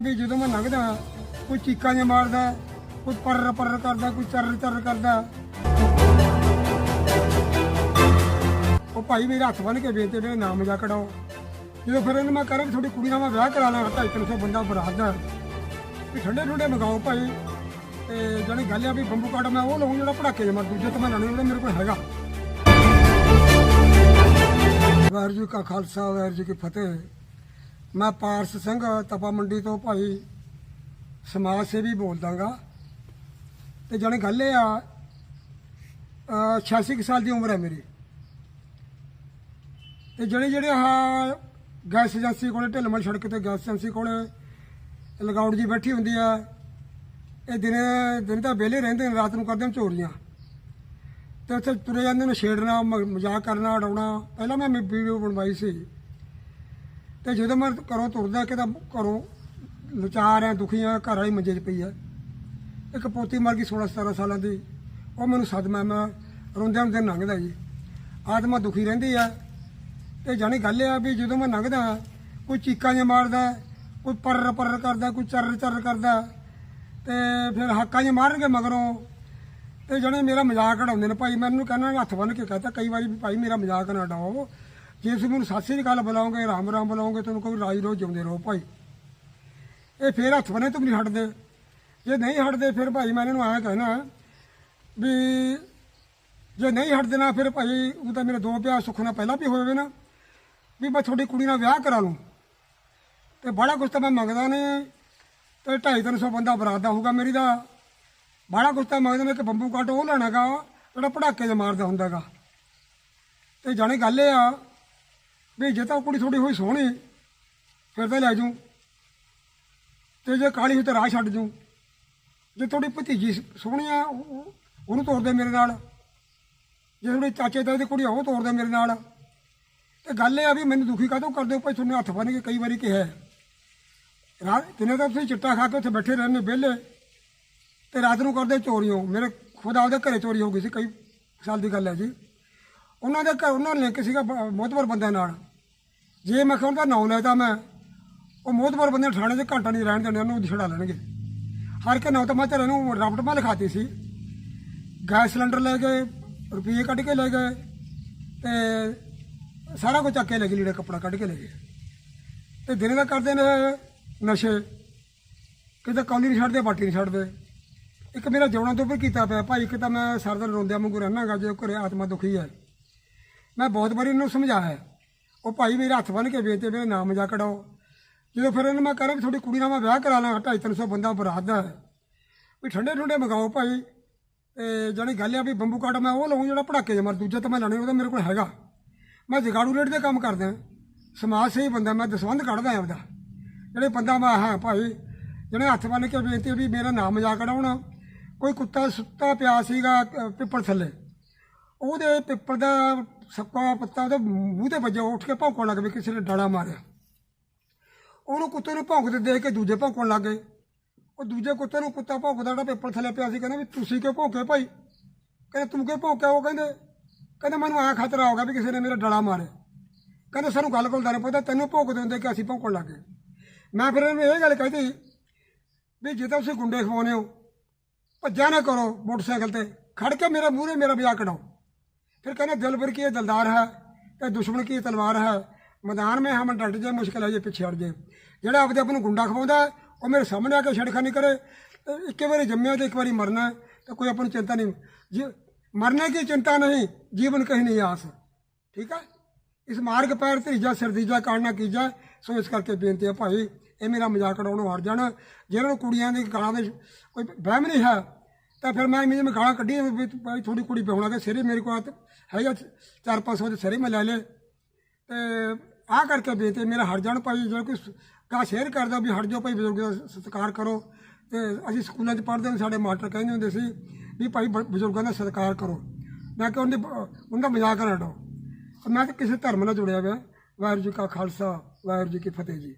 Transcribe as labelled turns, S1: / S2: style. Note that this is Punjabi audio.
S1: ਵੀ ਜਦੋਂ ਮੈਂ ਲੰਘਦਾ ਕੋਈ ਚੀਕਾਂ ਜਿਹਾ ਮਾਰਦਾ, ਕੋਈ ਪਰਰ ਪਰਰ ਕਰਦਾ, ਕੋਈ ਚਰਰ ਚਰਰ ਕਰਦਾ। ਉਹ ਭਾਈ ਮੇਰੇ ਹੱਥ ਬੰਨ ਕੇ ਬੇਨਤੀ ਮੇਰੇ ਨਾਮ ਜਾ ਕਢਾਓ। ਜਦੋਂ ਫਿਰ ਇਹਨੂੰ ਮੈਂ ਕਰਾਂ ਤੁਹਾਡੀ ਕੁੜੀ ਨਾਲ ਮੈਂ ਵਿਆਹ ਕਰਾ ਲਾਂ ਢਾਈ ਤਿੰਨ ਸੌ ਬੰਦਾ ਬਰਾਤ ਦਾ ਵੀ ਠੰਡੇ ਠੰਡੇ ਮੰਗਾਓ ਭਾਈ। ਤੇ ਜਿਹੜੀ ਗੱਲ ਆ ਵੀ ਬੰਬੂ ਕਾਟ ਮੈਂ ਉਹ ਲਵਾਂ ਜਿਹੜਾ ਪੜਾਕੇ ਜਮਾ ਦੂਜੇ ਤਾਂ ਮੈਂ ਲੈਣੇ ਜਿਹੜਾ ਮੇਰੇ ਕੋਲ ਹੈਗਾ। ਵਾਹਿਗੁਰੂ ਜੀ ਕਾ ਖਾਲਸਾ, ਵਾਹਿਗੁਰੂ ਜੀ ਕੀ ਫਤਿਹ। ਮੈਂ ਪਾਰਸ ਸਿੰਘ ਤਪਾ ਮੰਡੀ ਤੋਂ ਭਾਈ ਸਮਾਜ ਸੇਵੀ ਬੋਲਦਾਗਾ। ਤੇ ਜਾਣੀ ਗੱਲ ਇਹ ਆ, ਅਹ 86 ਕੁ ਸਾਲ ਦੀ ਉਮਰ ਹੈ ਮੇਰੀ। ਤੇ ਜਿਹੜੇ ਜਿਹੜੇ ਆ ਗੈਸ ਏਜੰਸੀ ਕੋਲੇ, ਢਿੱਲਮਲ ਸੜਕ ਤੇ ਗੈਸ ਏਜੰਸੀ ਕੋਲੇ ਲਗਾਉਟ ਜੀ ਬੈਠੀ ਹੁੰਦੀ ਆ, ਇਹ ਦਿਨੇ, ਦਿਨ ਤਾਂ ਵਿਹਲੇ ਰਹਿੰਦੇ ਨੇ, ਰਾਤ ਨੂੰ ਕਰਦੇ ਨੇ ਚੋਰੀਆਂ। ਤੇ ਉੱਥੇ ਤੁਰੇ ਜਾਂਦੇ ਨੇ, ਛੇੜਨਾ ਮਜ਼ਾਕ ਕਰਨਾ, ਉਡਾਉਣਾ। ਪਹਿਲਾਂ ਮੈਂ, ਵੀਡੀਓ ਬਣਵਾਈ ਸੀ। ਤੇ ਜਦੋਂ ਮੈਂ ਘਰੋਂ ਤੁਰਦਾ ਕਿ ਤਾਂ ਘਰੋਂ ਲਚਾਰ ਆ ਦੁਖੀ ਆ ਘਰ ਵਾਲੀ ਮੰਜੇ 'ਚ ਪਈ ਆ ਇੱਕ ਪੋਤੀ ਮਰ ਗਈ 16 17 ਸਾਲਾਂ ਦੀ। ਉਹ ਮੈਨੂੰ ਸਦਮਾ ਮੈਂ ਰੋਂਦਿਆਂ ਨੂੰ ਦਿਨ ਲੰਘਦਾ ਜੀ। ਆਤਮਾ ਦੁਖੀ ਰਹਿੰਦੀ ਆ। ਤੇ ਜਾਣੀ ਗੱਲ ਆ ਵੀ ਜਦੋਂ ਮੈਂ ਲੰਘਦਾ, ਕੋਈ ਚੀਕਾਂ ਜਿਹਾ ਮਾਰਦਾ, ਕੋਈ ਪਰਰ ਪਰਰ ਕਰਦਾ, ਕੋਈ ਚਰਰ ਚਰਰ ਕਰਦਾ, ਤੇ ਫਿਰ ਹੱਕਾਂ ਜਿਹਾ ਮਾਰਨਗੇ ਮਗਰੋਂ। ਤੇ ਜਣੇ ਮੇਰਾ ਮਜ਼ਾਕ ਉਡਾਉਂਦੇ ਨੇ ਭਾਈ ਮੈਨੂੰ ਕਹਿੰਦਾ, ਹੱਥ ਬੰਨ ਕੇ ਕਹਤਾ, ਕਈ ਵਾਰੀ ਵੀ ਭਾਈ ਮੇਰਾ ਮਜ਼ਾਕ ਨਾ ਉਡਾਓ। ਜੇ ਤੁਸੀਂ ਮੈਨੂੰ ਸਾਸੀ ਦੀ ਗੱਲ ਬੁਲਾਓਗੇ, ਰਾਮ ਰਾਮ ਬੁਲਾਓਗੇ, ਤੁਹਾਨੂੰ ਕੋਈ ਰਾਜ ਰੋ ਜਿਉਂਦੇ ਰਹੋ ਭਾਈ। ਇਹ ਫੇਰ ਹੱਥ ਬੰਨੇ ਤੁਮ ਨਹੀਂ ਹਟਦੇ। ਜੇ ਨਹੀਂ ਹਟਦੇ ਫਿਰ ਭਾਈ ਮੈਂ ਇਹਨਾਂ ਨੂੰ ਆਇਆ ਕਹਿਣਾ ਵੀ ਜੇ ਨਹੀਂ ਹਟਦੇ ਨਾ ਫਿਰ ਭਾਈ ਉਹ ਤਾਂ ਮੇਰੇ ਦੋ ਪਿਆਰ ਸੁੱਖ ਨਾਲ ਪਹਿਲਾਂ ਵੀ ਹੋਵੇ ਨਾ, ਵੀ ਮੈਂ ਤੁਹਾਡੀ ਕੁੜੀ ਨਾਲ ਵਿਆਹ ਕਰਾ ਲੂੰ। ਤੇ ਬੜਾ ਕੁਛ ਤਾਂ ਮੈਂ ਮੰਗਦਾ ਨੇ ਤੇ 250 ਬੰਦਾ ਬਰਾਤ ਦਾ ਹੋਊਗਾ ਮੇਰੀ ਦਾ। ਬੜਾ ਕੁਛ ਤਾਂ ਮੰਗਦਾ ਨੇ ਕਿ ਬੰਬੂ ਕੱਟ ਉਹ ਲੈਣਾਗਾ, ਜਿਹੜਾ ਪੜਾਕੇ 'ਚ ਮਾਰਦਾ ਹੁੰਦਾਗਾ। ਤੇ ਜਾਣੇ ਗੱਲ ਇਹ ਆ ਵੀ ਜੇ ਤਾਂ ਕੁੜੀ ਥੋੜੀ ਹੋਈ ਸੋਹਣੀ, ਫਿਰ ਤਾਂ ਲੈ ਜੂ ਤੇ ਜੇ ਕਾਲੀ ਹੋਈ ਤਾਂ ਰਾਹ ਛੱਡ ਜੂ ਜੇ ਤੁਹਾਡੀ ਭਤੀਜੀ ਸੋਹਣੀ ਆ, ਉਹ- ਉਹਨੂੰ ਤੋਰ ਦੇ ਮੇਰੇ ਨਾਲ। ਜੇ ਤੁਹਾਡੇ ਚਾਚੇ ਤਾਏ ਦੀ ਕੁੜੀ ਆ, ਉਹ ਤੋਰ ਦੇ ਮੇਰੇ ਨਾਲ। ਤੇ ਗੱਲ ਇਹ ਆ ਵੀ ਮੈਨੂੰ ਦੁਖੀ ਕਾਹਤੋਂ ਕਰਦੇ ਹੋ? ਭਾਈ ਤੁਹਾਨੂੰ ਹੱਥ ਬੰਨ ਕੇ ਕਈ ਵਾਰੀ ਕਿਹਾ ਹੈ। ਰਾਤ, ਦਿਨੇ ਤਾਂ ਤੁਸੀਂ ਚਿੱਟਾ ਖਾ ਕੇ ਉੱਥੇ ਬੈਠੇ ਰਹਿੰਦੇ ਵਿਹਲੇ। ਤੇ ਰਾਤ ਨੂੰ ਕਰਦੇ ਚੋਰੀਆਂ ਮੇਰੇ ਖੁਦ ਆਪਦੇ ਘਰੇ ਚੋਰੀ ਹੋ ਗਈ ਸੀ, ਕਈ ਸਾਲ ਦੀ ਗੱਲ ਹੈ ਜੀ। ਉਹਨਾਂ ਦੇ ਘਰ, ਉਹਨਾਂ ਨੇ ਲਿੰਕ ਸੀਗਾ ਬਹੁਤ ਮੋਤਬਰ ਬੰਦਿਆਂ ਨਾਲ। ਜੇ ਮੈਂ ਕਹਾਂ ਤਾਂ ਨਾਂ ਲੈਤਾ ਮੈਂ, ਉਹ ਮੋਤਬਰ ਬੰਦੇ ਥਾਣੇ 'ਚ ਘੰਟਾ ਨਹੀਂ ਰਹਿਣ ਦੇਣੇ ਉਹਨੂੰ ਛੜਾ ਲੈਣਗੇ। ਹਰ ਕੇ ਨਾਂ ਤਾਂ ਮੈਂ ਤੇਰੇ ਨੂੰ ਰਪਟ ਮਾ ਲਿਖਾਤੀ ਸੀ। ਗੈਸ ਸਿਲੰਡਰ ਲੈ ਗਏ ਰੁਪਏ ਕੱਢ ਕੇ ਲੈ ਗਏ, ਤੇ ਸਾਰਾ ਕੁਝ ਚੱਕ ਕੇ ਲੈ ਗਏ, ਲੀੜਾ ਕੱਪੜਾ ਕੱਢ ਕੇ ਲੈ ਗਏ। ਤੇ ਦਿਨੇ ਦਾ ਕਰਦੇ ਨੇ ਨਸ਼ੇ। ਕਿਤੇ ਕੌਲੀ ਨਹੀਂ ਛੱਡਦੇ, ਬਾਟੀ ਨਹੀਂ ਛੱਡਦੇ। ਇੱਕ ਮੇਰਾ ਜਿਉਣਾ ਤੋਂ ਉੱਪਰ ਕੀਤਾ ਪਿਆ। ਭਾਈ, ਇੱਕ ਤਾਂ ਮੈਂ ਸਰਦਨ ਰੋਂਦਿਆਂ ਵਾਂਗੂ ਰਹਿਣਾਗਾ ਜੇ ਘਰੇ ਆਤਮਾ ਦੁਖੀ ਹੈ। ਮੈਂ ਬਹੁਤ ਵਾਰੀ ਇਹਨੂੰ ਸਮਝਾਇਆ ਉਹ ਭਾਈ ਮੇਰੇ ਹੱਥ ਬੰਨ ਕੇ ਬੇਨਤੀ ਮੇਰੇ ਨਾਮ ਜਾ ਕਢਾਓ ਜਦੋਂ ਫਿਰ ਇਹਨੂੰ ਮੈਂ ਕਰਾਂ ਵੀ ਤੁਹਾਡੀ ਕੁੜੀ ਨਾਲ ਮੈਂ ਵਿਆਹ ਕਰਾ ਲਾਂ 250 ਬੰਦਾ ਬਰਾਤ ਦਾ ਹੈ। ਵੀ ਠੰਡੇ ਠੰਡੇ ਮੰਗਾਓ ਭਾਈ, ਤੇ ਜਿਹੜੀ ਗੱਲ ਆ ਵੀ ਬੰਬੂ ਕਾਟ ਮੈਂ ਉਹ ਲਵਾਂ ਜਿਹੜਾ ਪੜਾਕੇ ਜਮਰ ਦੂਜਾ ਤਾਂ ਮੈਂ ਲੈਣੇ ਉਹਦਾ ਮੇਰੇ ਕੋਲ ਹੈਗਾ। ਮੈਂ ਜਗਾੜੂ ਰੇਟ ਦੇ ਕੰਮ ਕਰਦਾ ਸਮਾਜ ਸੇਵੀ ਬੰਦਾ, ਮੈਂ ਦਸਵੰਧ ਕੱਢਦਾ ਆਪਦਾ। ਜਿਹੜੇ ਬੰਦਾ ਮੈਂ ਹਾਂ ਭਾਈ ਜਿਹੜੇ ਹੱਥ ਬੰਨ ਕੇ ਬੇਨਤੀ ਵੀ ਮੇਰਾ ਨਾਮ ਮਜ਼ਾਕ ਕਢਾਉਣਾ ਕੋਈ ਕੁੱਤਾ ਸੁੱਤਾ ਪਿਆ ਸੀਗਾ ਪਿੱਪਲ ਥੱਲੇ। ਉਹਦੇ ਪਿੱਪਲ ਦਾ ਸੱਕਾ ਪੱਤਾ ਉਹਦੇ ਮੂੰਹ ਤੇ ਵੱਜਿਆ, ਉੱਠ ਕੇ ਭੌਂਕਣ ਲੱਗ ਪਈ ਕਿਸੇ ਨੇ ਡਾਲਾ ਮਾਰਿਆ। ਉਹਨੂੰ ਕੁੱਤੇ ਨੂੰ ਭੌਂਕਦੇ ਦੇਖ ਕੇ ਦੂਜੇ ਭੌਂਕਣ ਲੱਗ ਗਏ। ਉਹ ਦੂਜੇ ਕੁੱਤੇ ਨੂੰ ਕੁੱਤਾ ਭੌਂਕਦਾ ਜਿਹੜਾ ਪੇਪਰ ਥੱਲੇ ਪਿਆ ਸੀ, ਕਹਿੰਦਾ ਵੀ ਤੁਸੀਂ ਕਿਉਂ ਭੌਂਕੇ ਭਾਈ? ਕਹਿੰਦੇ, ਤੂੰ ਕਿਉਂ ਭੌਂਕਿਆ ਉਹ ਕਹਿੰਦੇ? ਕਹਿੰਦੇ, ਮੈਨੂੰ ਆ ਖਤਰਾ ਹੋ ਗਿਆ ਵੀ ਕਿਸੇ ਨੇ ਮੇਰਾ ਡਲਾ ਮਾਰੇ ਕਹਿੰਦੇ, ਸਾਨੂੰ ਗੱਲ ਕੋਲ ਦਾ ਨਹੀਂ ਪਤਾ, ਤੈਨੂੰ ਭੌਂਕਦੇ ਹੁੰਦੇ ਕਿ ਅਸੀਂ ਭੌਂਕਣ ਲੱਗ ਗਏ। ਮੈਂ ਫਿਰ ਇਹਨੂੰ ਇਹ ਗੱਲ ਕਹੀ ਵੀ ਜੇ ਤਾਂ ਤੁਸੀਂ ਗੁੰਡੇ ਖਵਾਉਨੇ ਹੋ, ਭੱਜਿਆ ਨਾ ਕਰੋ ਮੋਟਰਸਾਈਕਲ ਤੇ, ਖੜ ਕੇ ਮੇਰੇ ਮੂਹਰੇ ਮੇਰਾ ਵਿਆਹ ਕਢਾਓ। फिर कहना दिल भर की ये दिलदार है ये दुश्मन की ये तलवार है मैदान में हम डट जाए मुश्किल है ये पीछे हट जाए ਜਿਹੜਾ ਆਪਦੇ ਆਪ ਨੂੰ ਗੁੰਡਾ ਖਵਾਉਂਦਾ ਹੈ, ਉਹ ਮੇਰੇ ਸਾਹਮਣੇ ਆ ਕੇ ਛੜਖਾਨੀ ਕਰੇ ਤੇ ਇੱਕੇ ਵਾਰੀ ਜੰਮਿਆ ਤੇ ਇੱਕ ਵਾਰੀ ਮਰਨਾ ਹੈ, ਤੇ ਕੋਈ ਆਪਾਂ ਨੂੰ ਚਿੰਤਾ ਨਹੀਂ ਜੀ ਮਰਨੇ की चिंता नहीं जीवन कहीं नहीं आस ਠੀਕ ਹੈ ਇਸ ਮਾਰਗ ਪੈਰ ਧੀਜਾ ਸਰਦੀਜਾ ਕਾੜਨਾ ਕੀਜਾ ਸੋ ਇਸ ਕਰਕੇ ਬੇਨਤੀ ਹੈ ਭਾਈ ਇਹ ਮੇਰਾ ਮਜ਼ਾਕ ਉਡਾਉਣੋਂ ਹਟ ਜਾਣ ਜਿਹਨਾਂ ਨੂੰ ਕੁੜੀਆਂ ਦੀ ਗਾਲਾਂ ਦੇ ਕੋਈ ਵਹਿਮ ਨਹੀਂ ਹੈ ਤਾਂ ਫਿਰ ਮੈਂ ਮੇਰੇ ਗਾਲਾਂ ਕੱਢੀਆਂ ਵੀ ਤੂੰ ਭਾਈ ਥੋੜੀ ਕੁੜੀ ਪਿਆਉਣਾ ਤੇ ਸਿਰੇ ਮੇਰੇ ਕੋਲ ਹੱਥ ਹੈਗਾ 4-500 ਦੇ ਸਿਰੇ ਮੈਂ ਲੈ ਲੇ ਤੇ ਆਹ ਕਰਕੇ ਬੇਨਤੀ ਮੇਰਾ ਹਟ ਜਾਣ ਭਾਈ ਜੇ ਕੋਈ ਕਾ ਸ਼ੇਅਰ ਕਰਦਾ ਵੀ ਹਟ ਜਾਓ ਭਾਈ, ਬਜ਼ੁਰਗ ਦਾ ਸਤਿਕਾਰ ਕਰੋ। ਤੇ ਅਸੀਂ ਸਕੂਲਾਂ 'ਚ ਪੜ੍ਹਦੇ ਹਾਂ ਸਾਡੇ ਮਾਸਟਰ ਕਹਿੰਦੇ ਹੁੰਦੇ ਸੀ ਵੀ ਭਾਈ ਬਜ਼ੁਰਗਾਂ ਦਾ ਸਤਿਕਾਰ ਕਰੋ। ਮੈਂ ਕਿ ਉਹਦੇ ਉਹਦਾ ਮਜ਼ਾਕ ਨਾ ਉਡਾਓ। ਮੈਂ ਤਾਂ ਕਿਸੇ ਧਰਮ ਨਾਲ ਜੁੜਿਆ ਹੋਇਆ। ਵਾਹਿਗੁਰੂ ਜੀ ਕਾ ਖਾਲਸਾ, ਵਾਹਿਗੁਰੂ ਜੀ ਕੀ ਫਤਿਹ ਜੀ।